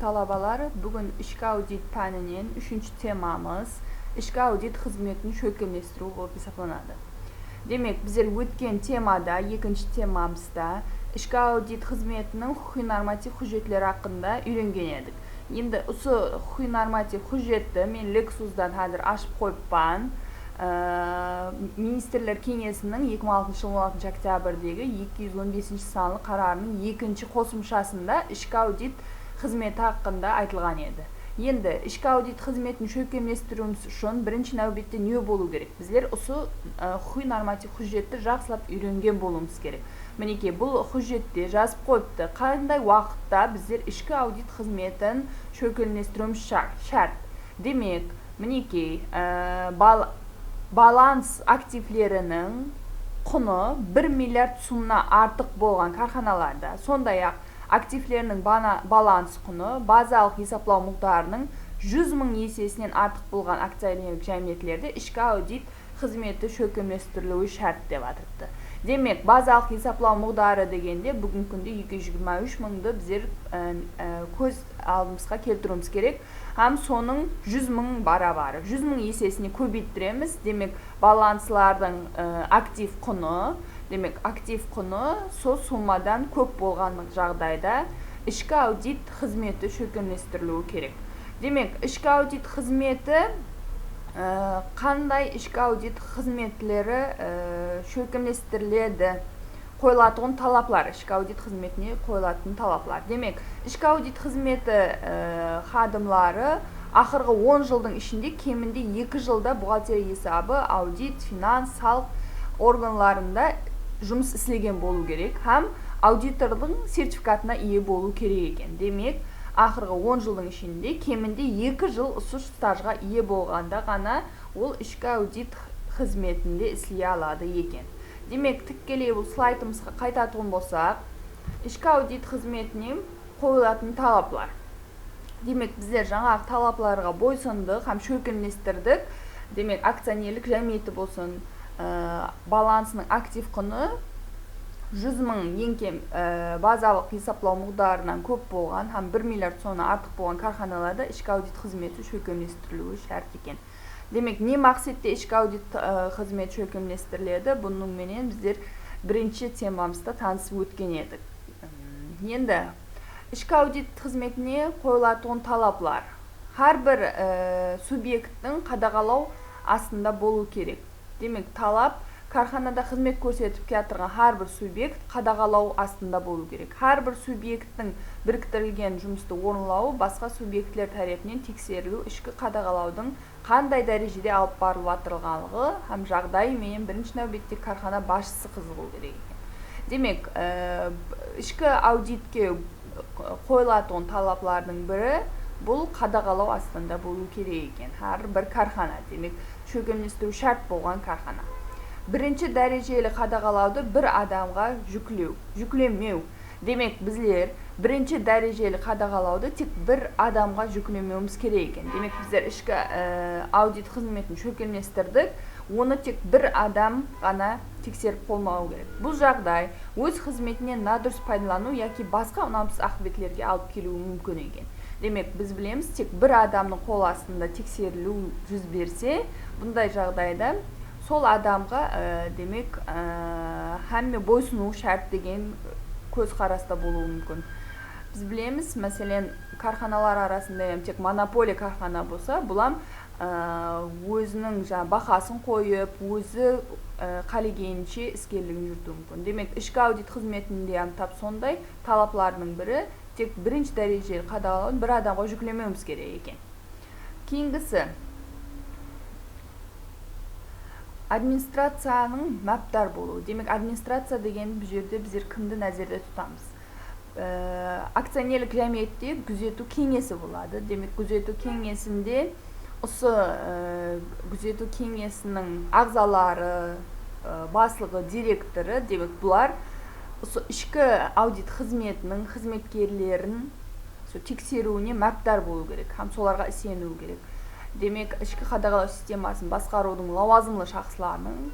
талабалар бүгін ішкі аудит пәнінен үшінші темамыз ішкі аудит қызметін шөкемдестіру болып есептелінеді демек біздер өткен темада екінші темамызда ішкі аудит қызметінің құқи норматив құжеттері хақында үйренген едік енді осы құқи норматив құжетті мен лексусдан қазір ашып қойыппан ә, министрлер кеңесінің 2006 жылы 16 октябрьдегі 215 санлы қарарының екінші қосымшасында ішкі аудит қызметі хақында айтылған еді. Енді ішкі аудит қызметін шөкемдестіруіміз үшін бірінші нәубетте не болу керек? Біздер осы құқи норматив құжетті жақсылап үйренген болуымыз керек. Мінекей бұл құжетте жазып қойыпты қандай уақытта біздер ішкі аудит қызметін шөкелместіруіміз шарт. Демек мінекей бал, баланс активлерінің құны 1 миллиард сумнан артық болған карханаларда сондай ақ активлерінің баланс құны базалық есептеу мұқтарының 100 мың есесінен артық болған акционерлік жәмиетлерде ішкі аудит қызметі шөкемдестірілуі шарт деп атырыпты демек базалық есептеу мұқтары дегенде бүгінгі күнде 223 мыңды біздер көз алдымызға келтіруіміз керек. Һәм соның 100 мың барабары. 100 мың есесіне көбейттіреміз. Демек баланслардың актив құны демек актив құны сол суммадан көп болған жағдайда ішкі аудит қызметі шөкемдестірілуі керек. Демек ішкі аудит қызметі ә, қандай ішкі аудит қызметлері ә, шөкемдестіріледі қойылатын талаплар ішкі аудит қызметіне қойылатын талаплар. Демек ішкі аудит қызметі ә, хадымлары ақырғы 10 жылдың ішінде кемінде екі жылда бухгалтерия есабы аудит финанс салық органларында жұмыс істеген болу керек. Һәм аудитордың сертификатына ие болу керек екен. Демек ақырғы 10 жылдың ішінде кемінде екі жыл осы стажға ие болғанда ғана ол ішкі аудит қызметінде істей алады екен. Демек тікелей бұл слайдымызға қайтатын болсақ ішкі аудит қызметіне қойылатын талаплар демек біздер жаңағы талапларға бойсұндық һәм шөкімдестірдік демек акционерлік жәмиеті болсын ә, балансының актив құны 100 мың ең кем ә, базалық есептеу мұғдарынан көп болған һәм 1 миллиард сомнан артық болған карханаларда ішкі аудит қызметі шөкемдестірілуі шарт екен. Демек не мақсатта ішкі аудит ә, қызметі шөкемдестіріледі? Бұныңменен біздер бірінші темамызда танысып өткен едік. Енді ішкі аудит қызметіне қойылатын талаплар. Әрбір ә, субъекттің қадағалау астында болу керек. Демек талап карханада қызмет көрсетіп келатырған әрбір субъект қадағалау астында болу керек. Әрбір субъекттің біріктірілген жұмысты орынлауы басқа субъектілер тарапынан тексерілу ішкі қадағалаудың қандай дәрежеде алып барылып жатырғанлығы һәм жағдайы менен бірінші нәубетте кархана басшысы қызығу керек екен. Демек ә, ішкі аудитке қойылатын талаплардың бірі бұл қадағалау астында болу керек екен. Әрбір кархана демек шөгемдестіру шарт болған кархана. Бірінші дәрежелі қадағалауды бір адамға жүклеу жүклемеу. Демек біздер бірінші дәрежелі қадағалауды тек бір адамға жүктемеуіміз керек екен. Демек біздер ішкі ә, аудит қызметін шөкемдестірдік оны тек бір адам ғана тексеріп болмау керек. Бұл жағдай өз қызметінен надұрыс пайдалану яки басқа ұнамсыз ақыбетлерге алып келуі мүмкін екен. Демек біз білеміз тек бір адамның қол астында тексерілу жүз берсе бұндай жағдайда сол адамға ә, демек ә, бойсыну шарт деген көзқараста болуы мүмкін. Біз білеміз мәселен карханалар арасында тек монополия кархана болса бұлам ә, өзінің жаңағы бақасын қойып өзі қалегенінше іскерлігін жүргізуі мүмкін. Демек ішкі аудит қызметінде тап сондай талаплардың бірі тек бірінші дәрежелі қадағалауды бір адамға жүктемеуіміз керек екен. Кейінгісі администрацияның мәптар болуы. Демек администрация деген бұл жерде біздер кімді назарда тұтамыз? Ә, акционерлік жәмиетте күзету кеңесі болады. Демек күзету кеңесінде осы ә, күзету кеңесінің ағзалары ә, басшылығы директоры демек бұлар осы ішкі аудит қызметінің қызметкерлерін сол тексеруіне мәптар болу керек һәм соларға сену керек. Демек ішкі қадағалау системасын басқарудың лауазымлы шақсыларының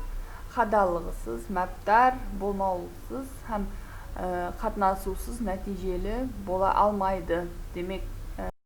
қадалығысыз мәптар болмаусыз һәм ә, қатынасусыз нәтижелі бола алмайды. Демек